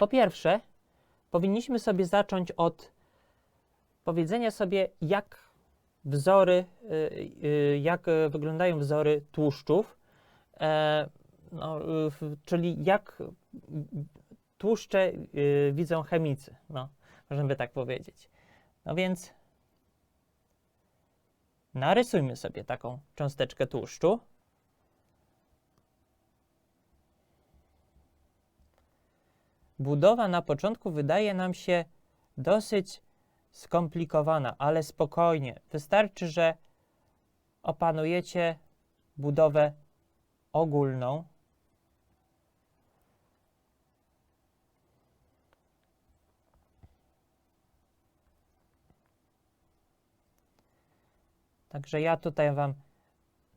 Po pierwsze, powinniśmy sobie zacząć od powiedzenia sobie, jak wzory, y, y, jak wyglądają wzory tłuszczów, e, no, czyli jak tłuszcze y, widzą chemicy, no, można by tak powiedzieć. No więc narysujmy sobie taką cząsteczkę tłuszczu. Budowa na początku wydaje nam się dosyć skomplikowana, ale spokojnie. Wystarczy, że opanujecie budowę ogólną. Także ja tutaj Wam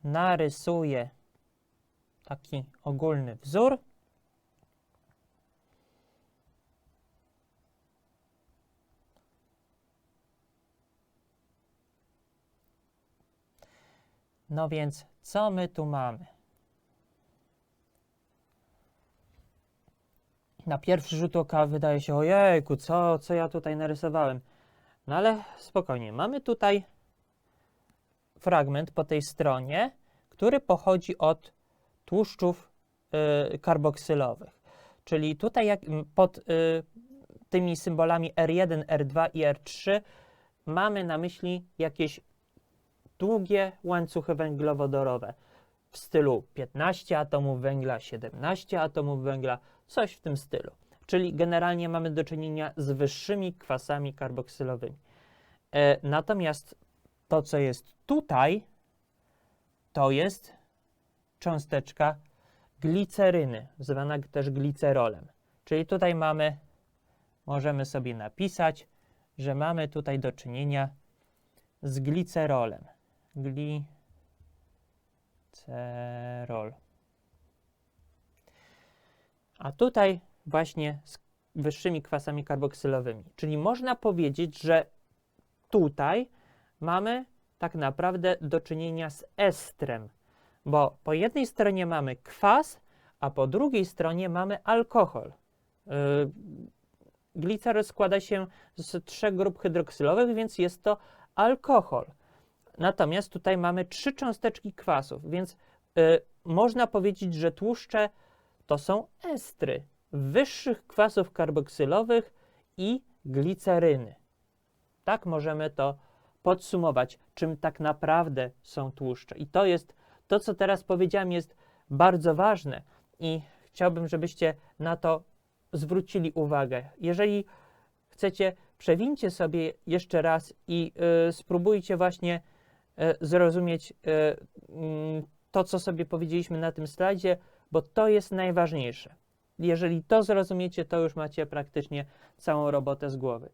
narysuję taki ogólny wzór. No więc, co my tu mamy? Na pierwszy rzut oka wydaje się, ojejku, co, co ja tutaj narysowałem? No ale spokojnie, mamy tutaj fragment po tej stronie, który pochodzi od tłuszczów y, karboksylowych. Czyli tutaj jak, pod y, tymi symbolami R1, R2 i R3 mamy na myśli jakieś długie łańcuchy węglowodorowe w stylu 15 atomów węgla, 17 atomów węgla, coś w tym stylu. Czyli generalnie mamy do czynienia z wyższymi kwasami karboksylowymi. E, natomiast to, co jest tutaj, to jest cząsteczka gliceryny, zwana też glicerolem. Czyli tutaj mamy, możemy sobie napisać, że mamy tutaj do czynienia z glicerolem. Glicerol. A tutaj właśnie z wyższymi kwasami karboksylowymi. Czyli można powiedzieć, że tutaj mamy tak naprawdę do czynienia z estrem, bo po jednej stronie mamy kwas, a po drugiej stronie mamy alkohol. Yy, glicerol składa się z trzech grup hydroksylowych, więc jest to alkohol. Natomiast tutaj mamy trzy cząsteczki kwasów, więc y, można powiedzieć, że tłuszcze to są estry wyższych kwasów karboksylowych i gliceryny. Tak możemy to podsumować, czym tak naprawdę są tłuszcze. I to jest to, co teraz powiedziałem, jest bardzo ważne i chciałbym, żebyście na to zwrócili uwagę. Jeżeli chcecie, przewincie sobie jeszcze raz i y, spróbujcie właśnie zrozumieć y, mm, to, co sobie powiedzieliśmy na tym slajdzie, bo to jest najważniejsze. Jeżeli to zrozumiecie, to już macie praktycznie całą robotę z głowy.